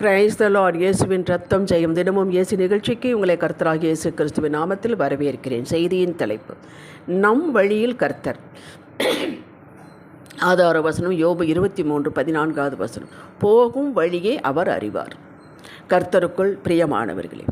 Praise the Lord இயேசுவின் ரத்தம் ஜெயம். தினமும் இயேசு நிகழ்ச்சிக்கு உங்களை கர்த்தராக இயேசு கிறிஸ்துவின் நாமத்தில் வரவேற்கிறேன். செய்தியின் தலைப்பு நம் வழியில் கர்த்தர். ஆதார வசனம் யோபு இருபத்தி மூன்று பதினான்காவது வசனம். போகும் வழியே அவர் அறிவார். கர்த்தருக்குள் பிரியமானவர்களே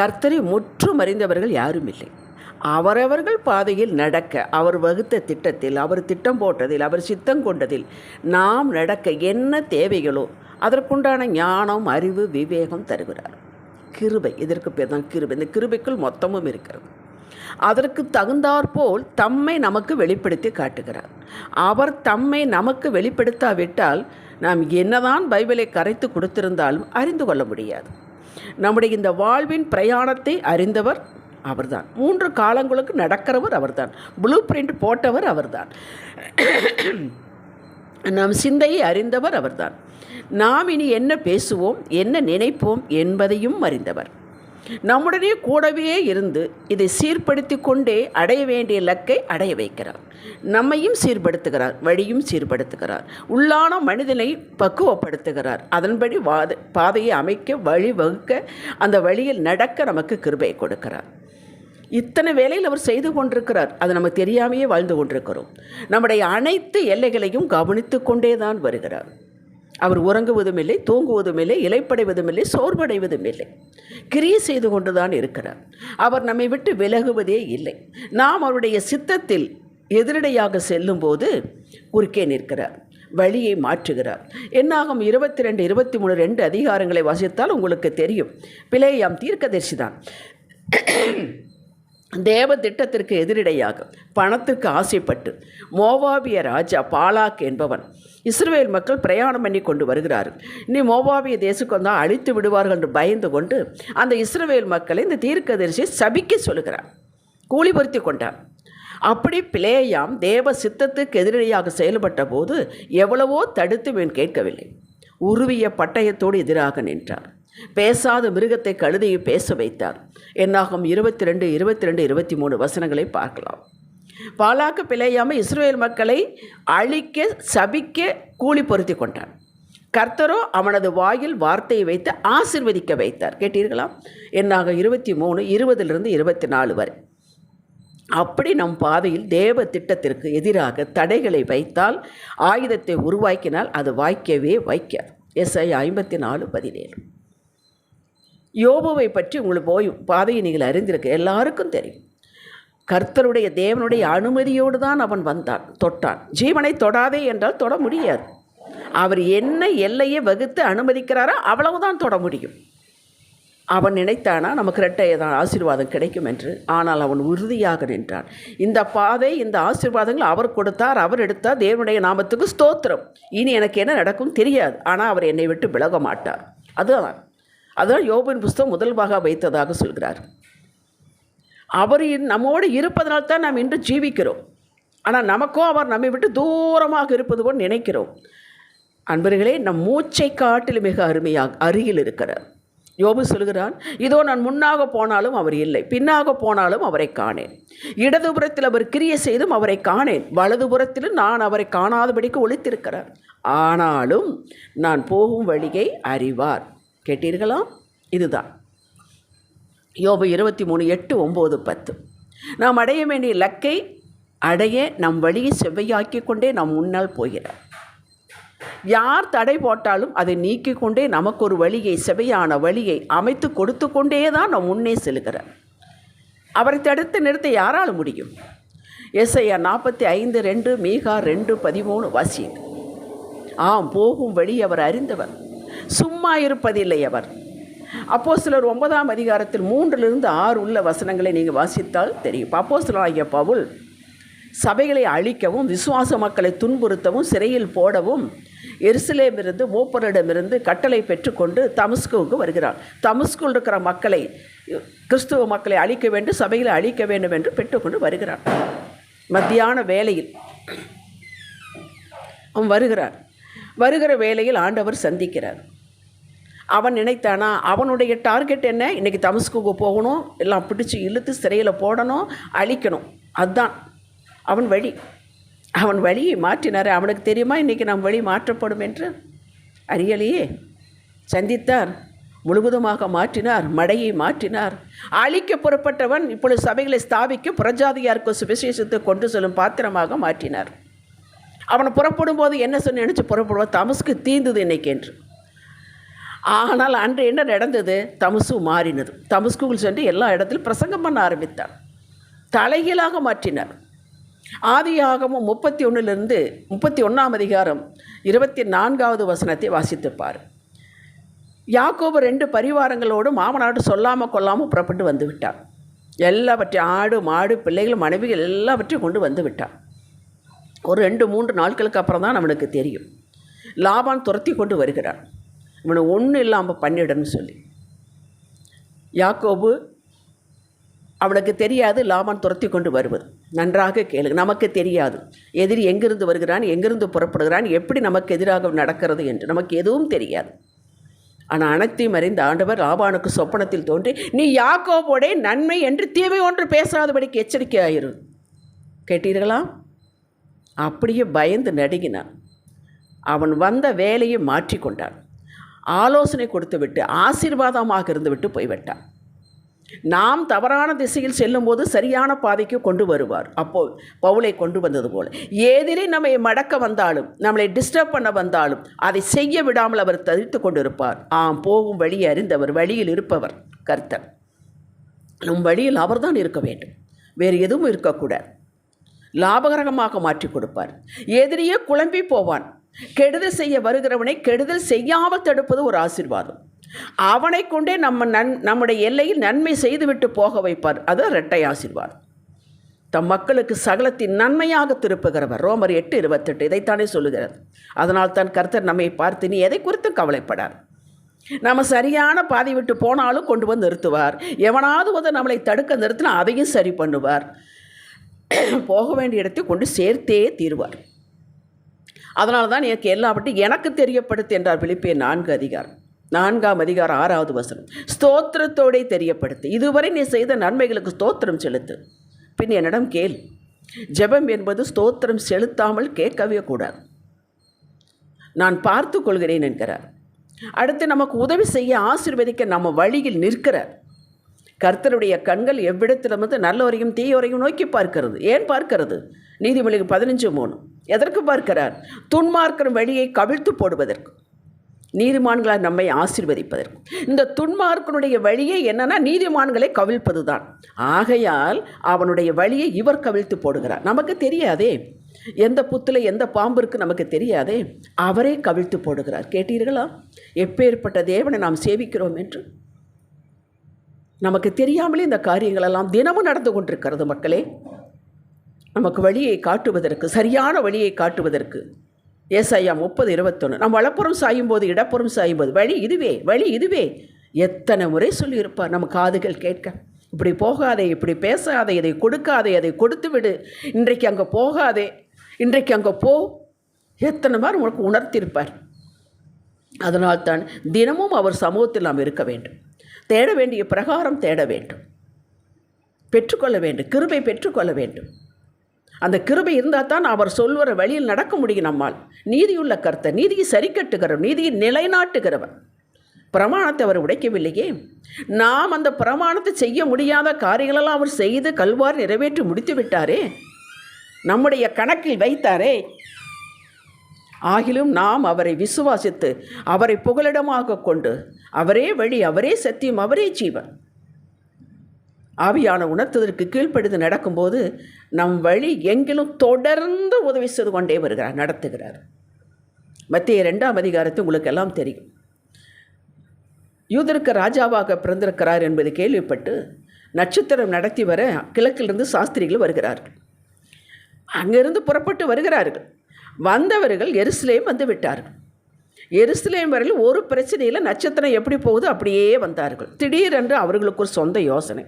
கர்த்தரை முற்றும் அறிந்தவர்கள் யாரும் இல்லை அவரவர்கள் பாதையில் நடக்க அவர் வகுத்த திட்டத்தில் அவர் திட்டம் போட்டதில் அவர் சித்தம் கொண்டதில் நாம் நடக்க என்ன தேவைகளோ அதற்குண்டான ஞானம் அறிவு விவேகம் தருகிறார். கிருபை இதற்கு பேர் தான் கிருபை. இந்த கிருபைக்குள் மொத்தமும் இருக்கிறது. அதற்கு தகுந்தாற்போல் தம்மை நமக்கு வெளிப்படுத்தி காட்டுகிறார். அவர் தம்மை நமக்கு வெளிப்படுத்தாவிட்டால் நாம் என்னதான் பைபிளை கரைத்து கொடுத்திருந்தாலும் அறிந்து கொள்ள முடியாது. நம்முடைய இந்த வாழ்வின் பிரயாணத்தை அறிந்தவர் அவர்தான். மூன்று காலங்களுக்கு நடக்கிறவர் அவர்தான். ப்ளூ பிரிண்ட் போட்டவர் அவர்தான். நம் சிந்தையை அறிந்தவர் அவர்தான். நாம் இனி என்ன பேசுவோம் என்ன நினைப்போம் என்பதையும் அறிந்தவர். நம்முடனே கூடவே இருந்து இதை சீர்படுத்தி கொண்டே அடைய வேண்டிய இலக்கை அடைய வைக்கிறார். நம்மையும் சீர்படுத்துகிறார் வழியும் சீர்படுத்துகிறார். உள்ளான மனிதனை பக்குவப்படுத்துகிறார். அதன்படி வாத பாதையை அமைக்க வழி வகுக்க அந்த வழியில் நடக்க நமக்கு கிருபை கொடுக்கிறார். இத்தனை வேலையில் அவர் செய்து கொண்டிருக்கிறார். அது நம்ம தெரியாமையே வாழ்ந்து கொண்டிருக்கிறோம். நம்முடைய அனைத்து எல்லைகளையும் கவனித்து கொண்டே தான் வருகிறார். அவர் உறங்குவதும் இல்லை தூங்குவதும் இல்லை இலைப்படைவதும் இல்லை சோர்வடைவதும் இல்லை. கிரியை செய்து கொண்டுதான் இருக்கிறார். அவர் நம்மை விட்டு விலகுவதே இல்லை. நாம் அவருடைய சித்தத்தில் எதிரடையாக செல்லும்போது குறுக்கே நிற்கிறார். வழியை மாற்றுகிறார். என்னாகும் இருபத்தி ரெண்டு இருபத்தி மூணு ரெண்டு அதிகாரங்களை வாசித்தால் உங்களுக்கு தெரியும். பிளேயாம் தீர்க்கதரிசி தான் தேவ திட்டத்திற்கு எதிரிடையாக பணத்திற்கு ஆசைப்பட்டு மோவாபிய ராஜா பாலாக் என்பவன் இஸ்ரேல் மக்கள் பிரயாணம் பண்ணி கொண்டு வருகிறார்கள் இனி மோவாபிய தேசத்துக்கு வந்தால் அழித்து விடுவார்கள் என்று பயந்து கொண்டு அந்த இஸ்ரேல் மக்களை இந்த தீர்க்கதரிசி சபிக்க சொல்கிறார் கூலி பொருத்தி கொண்டார். அப்படி பிளேயாம் தேவ சித்தத்துக்கு எதிரடியாக செயல்பட்ட போது எவ்வளவோ தடுத்து மேன் கேட்கவில்லை. உருவிய பட்டயத்தோடு எதிராக நின்றார். பேசாத மிருகத்தை கழுதையை பேச வைத்தார். என்னாகும் இருபத்தி ரெண்டு இருபத்தி ரெண்டு இருபத்தி மூணு வசனங்களை பார்க்கலாம். பாலாக்க பிழையாமல் இஸ்ரேல் மக்களை அழிக்க சபிக்க கூலி பொருத்தி கொண்டான் கர்த்தரோ அவனது வாயில் வார்த்தையை வைத்து ஆசிர்வதிக்க வைத்தார். கேட்டீர்களா? என்னாக இருபத்தி மூணு இருபதிலிருந்து இருபத்தி நாலு வரை. அப்படி நம் பாதையில் தேவ திட்டத்திற்கு எதிராக தடைகளை வைத்தால் ஆயுதத்தை உருவாக்கினால் அது வாய்க்கவே வைக்காது எஸ்ஐ ஐம்பத்தி நாலு பதினேழு. யோபுவை பற்றி உங்களுக்கு போய் பாதையை நீங்கள் அறிந்திருக்க எல்லாருக்கும் தெரியும். கர்த்தருடைய தேவனுடைய அனுமதியோடு தான் அவன் வந்தான் தொட்டான். ஜீவனை தொடாதே என்றால் தொட முடியாது. அவர் என்ன எல்லையை வகுத்து அனுமதிக்கிறாரோ அவ்வளவுதான் தொட முடியும். அவன் நினைத்தானா நமக்கு இரட்டையதான் ஆசீர்வாதம் கிடைக்கும் என்று? ஆனால் அவன் உறுதியாக நின்றான். இந்த பாதை இந்த ஆசீர்வாதங்கள் அவர் கொடுத்தார் அவர் எடுத்தார். தேவனுடைய நாமத்துக்கு ஸ்தோத்திரம். இனி எனக்கு என்ன நடக்கும் தெரியாது. ஆனால் அவர் என்னை விட்டு விலக மாட்டார் அதுதான். அதுதான் யோபின் புஸ்தகம் முதல் பாக வைத்ததாக சொல்கிறார். அவர் நம்மோடு இருப்பதனால் தான் நாம் இன்று ஜீவிக்கிறோம். ஆனால் நமக்கும் அவர் நம்மை விட்டு தூரமாக இருப்பது போல் நினைக்கிறோம். அன்பர்களே நம் மூச்சை காட்டில் மிக அருமையாக அருகில் இருக்கிறார். யோபு சொல்கிறான் இதோ நான் முன்னாக போனாலும் அவர் இல்லை பின்னாக போனாலும் அவரை காணேன். இடதுபுறத்தில் அவர் கிரிய செய்தும் அவரை காணேன். வலதுபுறத்திலும் நான் அவரை காணாதபடிக்கு ஒழித்திருக்கிறார் ஆனாலும் நான் போகும் வழியை அறிவார். கேட்டீர்களா? இதுதான். யோபு இருபத்தி மூணு எட்டு ஒம்பது பத்து. நாம் அடைய வேண்டிய இலக்கை அடைய நம் வழியை செவ்வையாக்கி கொண்டே நம் முன்னால் போகிறார். யார் தடை போட்டாலும் அதை நீக்கிக் கொண்டே நமக்கு ஒரு வழியை செவையான வழியை அமைத்து கொடுத்து கொண்டே தான் நம் முன்னே செல்கிறார். அவரை தடுத்து நிறுத்த யாரால் முடியும்? எஸ்ஐயா நாற்பத்தி ஐந்து ரெண்டு மீகா ரெண்டு பதிமூணு வாசியுங்க ஆம் போகும் வழி அவர் அறிந்தவர். சும்மா இருப்பதில்லை அவர். அப்போ சிலர் ஒன்பதாம் அதிகாரத்தில் மூன்றிலிருந்து ஆறு உள்ள வசனங்களை நீங்கள் வாசித்தால் தெரியும். அப்போ சிலராகிய பவுல் சபைகளை அழிக்கவும் விசுவாச மக்களை துன்புறுத்தவும் சிறையில் போடவும் எருசலேமிருந்து மூப்பரிடமிருந்து கட்டளை பெற்றுக்கொண்டு தமஸ்குவுக்கு வருகிறார். தமஸ்குவில் இருக்கிற மக்களை கிறிஸ்துவ மக்களை அழிக்க வேண்டும் சபைகளை அழிக்க வேண்டும் என்று பெற்றுக்கொண்டு வருகிறார். மத்தியான வேலையில் அவன் வருகிறார். வருகிற வேலையில் ஆண்டவர் சந்திக்கிறார். அவன் நினைத்தானா? அவனுடைய டார்கெட் என்ன? இன்றைக்கி தமஸ்குக்கு போகணும் எல்லாம் பிடிச்சி இழுத்து சிறையில் போடணும் அழிக்கணும். அதுதான். அவன் வழி. அவன் வழியை மாற்றினார். அவனுக்கு தெரியுமா இன்றைக்கி நம் வழி மாற்றப்படும் என்று? அறியலையே. சந்தித்தார். முழுவதுமாக மாற்றினார். மடையை மாற்றினார். அழிக்க புறப்பட்டவன் இப்பொழுது சபைகளை ஸ்தாபிக்க புறஜாதியாருக்கு சுவிசேஷத்தை கொண்டு செல்லும் பாத்திரமாக மாற்றினார். அவனை புறப்படும் போது என்ன சொன்ன நினச்சி புறப்படுவான் தமஸ்க்கு தீந்தது இன்னைக்கு என்று. ஆனால் அன்று என்ன நடந்தது? தமசு மாறினது. தமஸ்குள் சென்று எல்லா இடத்திலும் பிரசங்கம் பண்ண ஆரம்பித்தார். தலைகீழாக மாற்றினார். ஆதியாகமும் முப்பத்தி ஒன்றிலிருந்து முப்பத்தி ஒன்றாம் அதிகாரம் இருபத்தி நான்காவது வசனத்தை வாசித்துப்பார் யாக்கோபு ரெண்டு பரிவாரங்களோடு மாமனாடு சொல்லாமல் கொல்லாமல் புறப்பட்டு வந்து விட்டார். எல்லாவற்றையும் ஆடு மாடு பிள்ளைகள் மனைவிகள் எல்லாவற்றையும் கொண்டு வந்து விட்டார். ஒரு ரெண்டு மூன்று நாட்களுக்கு அப்புறம் தான் அவனுக்கு தெரியும். லாபான் துரத்தி கொண்டு வருகிறான் இவனை ஒன்றும் இல்லாமல் பண்ணிடுன்னு சொல்லி. யாக்கோபு அவனுக்கு தெரியாது லாபான் துரத்தி கொண்டு வருவது. நன்றாக கேளு நமக்கு தெரியாது. எதிரி எங்கிருந்து வருகிறான் எங்கிருந்து புறப்படுகிறான் எப்படி நமக்கு எதிராக நடக்கிறது என்று நமக்கு எதுவும் தெரியாது. ஆனால் அனைத்தையும் அறிந்த ஆண்டவர் லாபானுக்கு சொப்பனத்தில் தோன்றி நீ யாக்கோபோடே நன்மை என்று தீமை ஒன்று பேசாதபடிக்கு எச்சரிக்கையாயிரு. கேட்டீர்களா? அப்படியே பயந்து நடுங்கினான். அவன் வந்த வேலையை மாற்றிக்கொண்டான். ஆலோசனை கொடுத்துவிட்டு ஆசீர்வாதமாக இருந்துவிட்டு போய்விட்டார். நாம் தவறான திசையில் செல்லும்போது சரியான பாதைக்கு கொண்டு வருவார். அப்போ பவுலை கொண்டு வந்தது போல. ஏதிலே நம்மை மடக்க வந்தாலும் நம்மளை டிஸ்டர்ப் பண்ண வந்தாலும் அதை செய்ய விடாமல் அவர் தவித்து கொண்டிருப்பார். ஆம் போகும் வழியை அறிந்தவர் வழியில் இருப்பவர் கர்த்தர். நம் வழியில் அவர்தான் இருக்க வேண்டும். வேறு எதுவும் இருக்கக்கூடாது. லாபகரகமாக மாற்றி கொடுப்பார். எதிரியே குழம்பி போவான். கெடுதல் செய்ய வருகிறவனை கெடுதல் செய்யாமல் தடுப்பது ஒரு ஆசீர்வாதம். அவனை கொண்டே நம்ம நன் நம்முடைய எல்லையில் நன்மை செய்துவிட்டு போக வைப்பார். அது இரட்டை ஆசீர்வாதம். தம் மக்களுக்கு சகலத்தின் நன்மையாக திருப்புகிறவர். ரோமர் எட்டு இருபத்தெட்டு இதைத்தானே சொல்லுகிறது. அதனால் தான் கர்த்தர் நம்மை பார்த்து நீ எதை குறித்து கவலைப்படார். நம்ம சரியான பாதை விட்டு போனாலும் கொண்டு வந்து நிறுத்துவார். எவனாவது வந்து நம்மளை தடுக்க நிறுத்தினா அதையும் சரி பண்ணுவார். போக வேண்டிய இடத்தை கொண்டு சேர்த்தே தீர்வார். அதனால தான் எனக்கு எல்லாவற்றையும் எனக்கு தெரியப்படுத்து என்றார் பிலிப்பிய நான்கு அதிகாரம். நான்காம் அதிகாரம் ஆறாவது வசனம். ஸ்தோத்திரத்தோடே தெரியப்படுத்து. இதுவரை நீ செய்த நன்மைகளுக்கு ஸ்தோத்திரம் செலுத்து. பின் என்னிடம் கேள். ஜெபம் என்பது ஸ்தோத்திரம் செலுத்தாமல் கேட்கவே கூடாது. நான் பார்த்து கொள்கிறேன் என்கிறார். அடுத்து நமக்கு உதவி செய்ய ஆசீர்வதிக்க நம்ம வழியில் நிற்கிறார். கர்த்தருடைய கண்கள் எவ்விடத்திலிருந்து நல்லவரையும் தீயோரையும் நோக்கி பார்க்கிறது. ஏன் பார்க்கிறது? நீதிமொழிகள் பதினஞ்சு மூணு. எதற்கு பார்க்கிறார்? துன்மார்க்கிற வழியை கவிழ்த்து போடுவதற்கு. நீதிமான்களால் நம்மை ஆசீர்வதிப்பதற்கு. இந்த துன்மார்க்கனுடைய வழியே என்னன்னா நீதிமான்களை கவிழ்ப்பது தான் ஆகையால் அவனுடைய வழியை இவர் கவிழ்த்து போடுகிறார். நமக்கு தெரியாதே. எந்த புத்தில் எந்த பாம்பு இருக்கு நமக்கு தெரியாதே. அவரே கவிழ்த்து போடுகிறார். கேட்டீர்களா? எப்பேற்பட்ட தேவனை நாம் சேவிக்கிறோம் என்று. நமக்கு தெரியாமலே இந்த காரியங்களெல்லாம் தினமும் நடந்து கொண்டிருக்கிறது மக்களே. நமக்கு வழியை காட்டுவதற்கு சரியான வழியை காட்டுவதற்கு. ஏசாயா முப்பது இருபத்தொன்று நாம் வளப்புறம் சாயும் போது இடப்புறம் சாயும் போது வழி இதுவே வழி இதுவே. எத்தனை முறை சொல்லியிருப்பார் நம்ம காதுகள் கேட்க. இப்படி போகாதே இப்படி பேசாதே இதை கொடுக்காதே அதை கொடுத்து விடு. இன்றைக்கு அங்கே போகாதே இன்றைக்கு அங்கே போ. எத்தனை மாதிரி உங்களுக்கு உணர்த்தியிருப்பார் அதனால்தான் தினமும் அவர் சமூகத்தில் நாம் இருக்க வேண்டும். தேட வேண்டிய பிரகாரம் தேட வேண்டும். பெற்றுக்கொள்ள வேண்டும். கிருபை பெற்றுக்கொள்ள வேண்டும். அந்த கிருபை இருந்தால் தான் அவர் சொல்வர வழியில் நடக்க முடியும் நம்மால். நீதியுள்ள கர்த்தர் நீதியை சரி கட்டுகிறவர் நீதியை நிலைநாட்டுகிறவர். பிரமாணத்தை அவர் உடைக்கவில்லையே. நாம் அந்த பிரமாணத்தை செய்ய முடியாத காரியங்களெல்லாம் அவர் செய்து கல்வார் நிறைவேற்றி முடித்து விட்டாரே. நம்முடைய கணக்கில் வைத்தாரே. ஆகிலும் நாம் அவரை விசுவாசித்து அவரை புகலிடமாக கொண்டு அவரே வழி அவரே சத்தியம் அவரே ஜீவன். ஆவியான உணர்த்ததற்கு கீழ்ப்படுத்து நடக்கும்போது நம் வழி எங்கிலும் தொடர்ந்து உதவி செய்து கொண்டே வருகிறார் நடத்துகிறார். மத்திய ரெண்டாம் அதிகாரத்தை உங்களுக்கு எல்லாம் தெரியும். யூதருக்கு ராஜாவாக பிறந்திருக்கிறார் என்பது கேள்விப்பட்டு நட்சத்திரம் நடத்தி வர கிழக்கிலிருந்து சாஸ்திரிகள் வருகிறார்கள். அங்கிருந்து புறப்பட்டு வருகிறார்கள். வந்தவர்கள் எருசலேம் வந்து விட்டார்கள். எருசலேம் வரையில் ஒரு பிரச்சனையில் நட்சத்திரம் எப்படி போகுது அப்படியே வந்தார்கள். திடீரென்று அவர்களுக்கு ஒரு சொந்த யோசனை.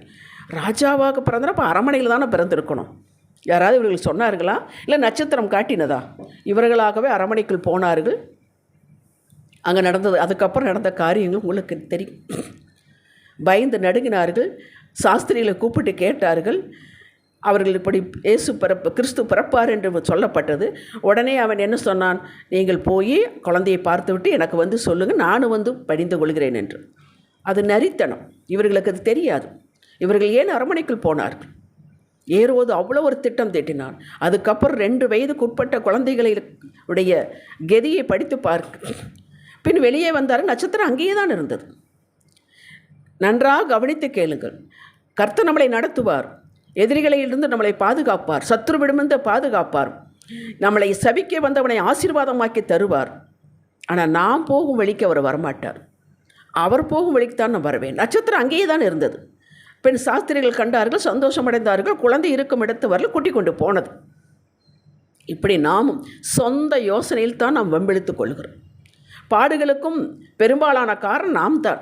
ராஜாவாக பிறந்தனா அப்போ அரமனையில் தானே பிறந்திருக்கணும். யாராவது இவர்கள் சொன்னார்களா? இல்லை நட்சத்திரம் காட்டினதா? இவர்களாகவே அரமனைக்குள் போனார்கள். அங்கே நடந்தது அதுக்கப்புறம் நடந்த காரியங்கள் உங்களுக்கு தெரியும். பயந்து நடுங்கினார்கள். சாஸ்திரிகளை கூப்பிட்டு கேட்டார்கள். அவர்கள் இப்படி இயேசு பிறப்பு கிறிஸ்து பிறப்பார் என்று சொல்லப்பட்டது. உடனே அவன் என்ன சொன்னான்? நீங்கள் போய் குழந்தையை பார்த்துவிட்டு எனக்கு வந்து சொல்லுங்கள் நானும் வந்து படிந்து கொள்கிறேன் என்று. அது நரித்தனம். இவர்களுக்கு அது தெரியாது. இவர்கள் ஏன் அரண்மனைக்குள் போனார்கள்? ஏறுவது அவ்வளோ ஒரு திட்டம் தீட்டினான். அதுக்கப்புறம் ரெண்டு வயதுக்குட்பட்ட குழந்தைகளை உடைய கெதியை படித்து பார்க்க பின் வெளியே வந்தார் நட்சத்திரம் அங்கேயே தான் இருந்தது. நன்றாக கவனித்து கேளுங்கள். கர்த்தர் நம்மளை நடத்துவார். எதிரிகளிலிருந்து நம்மளை பாதுகாப்பார். சத்ருவிடமிருந்து பாதுகாப்பார். நம்மளை சபிக்க வந்தவனை ஆசீர்வாதமாக்கி தருவார். ஆனால் நாம் போகும் வழிக்கு அவர் வரமாட்டார். அவர் போகும் வழிக்கு தான் நான் வருவேன். நட்சத்திரம் அங்கேயே தான் இருந்தது. பெண் சாஸ்திரிகள் கண்டார்கள் சந்தோஷமடைந்தார்கள் குழந்தை இருக்கும் இடத்து வரல கூட்டி கொண்டு போனது. இப்படி நாமும் சொந்த யோசனையில் தான் நாம் வெம்பெடுத்துக் கொள்கிறோம். பாடுகளுக்கும் பெரும்பாலான காரணம் நாம் தான்.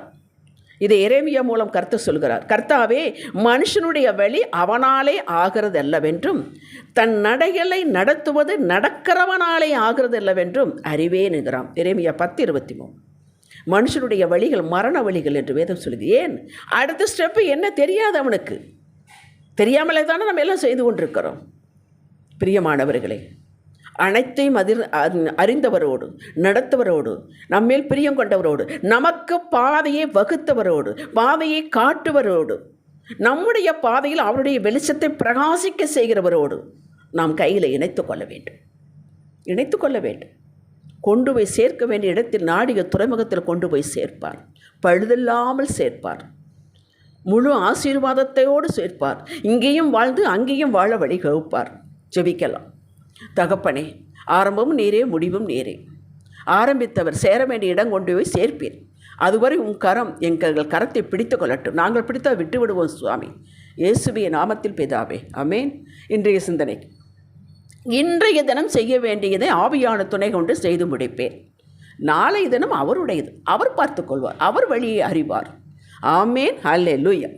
இதை எரேமியா மூலம் கருத்து சொல்கிறார் கர்த்தாவே மனுஷனுடைய வழி அவனாலே ஆகிறது அல்லவென்றும் தன் நடைகளை நடத்துவது நடக்கிறவனாலே ஆகிறது அல்லவென்றும் அறிவேனுகிறான் என்கிறான் பத்து இருபத்தி மூணு. மனுஷனுடைய வழிகள் மரண வழிகள் என்று வேதம் சொல்லுது. ஏன்? அடுத்த ஸ்டெப்பு என்ன தெரியாது அவனுக்கு. தெரியாமலே தானே நம்ம எல்லாம் செய்து கொண்டிருக்கிறோம். பிரியமானவர்களே அனைத்தையும் அதிர் அறிந்தவரோடு நடத்தவரோடு நம்மேல் பிரியம் கொண்டவரோடு நமக்கு பாதையை வகுத்தவரோடு பாதையை காட்டுவரோடு நம்முடைய பாதையில் அவருடைய வெளிச்சத்தை பிரகாசிக்க செய்கிறவரோடு நாம் கையில் இணைத்து கொள்ள வேண்டும். இணைத்து கொள்ள வேண்டும். கொண்டு போய் சேர்க்க வேண்டிய இடத்தில் நாடிய துறைமுகத்தில் கொண்டு போய் சேர்ப்பார். பழுதில்லாமல் சேர்ப்பார். முழு ஆசீர்வாதத்தையோடு சேர்ப்பார். இங்கேயும் வாழ்ந்து அங்கேயும் வாழ வழி வகுப்பார் ஜெபிக்கலாம். தகப்பனே ஆரம்பமும் நீரே முடிவும் நீரே. ஆரம்பித்தவர் சேர வேண்டிய இடம் கொண்டு போய் சேர்ப்பீர். அதுவரை உன் கரம் எங்கள் கரத்தை பிடித்து கொள்ளட்டும். நாங்கள் பிடித்தால் விட்டு விடுவோம் சுவாமி. இயேசுவிய நாமத்தில் பிதாவே. அமேன் இன்றைய சிந்தனை. இன்றைய தினம் செய்ய வேண்டியதை ஆவியான துணை கொண்டு செய்து முடிப்பேன். நாளை தினம் அவருடையது. அவர் பார்த்துக்கொள்வார் அவர் வழியை அறிவார். ஆமேன். அல்லே லூயா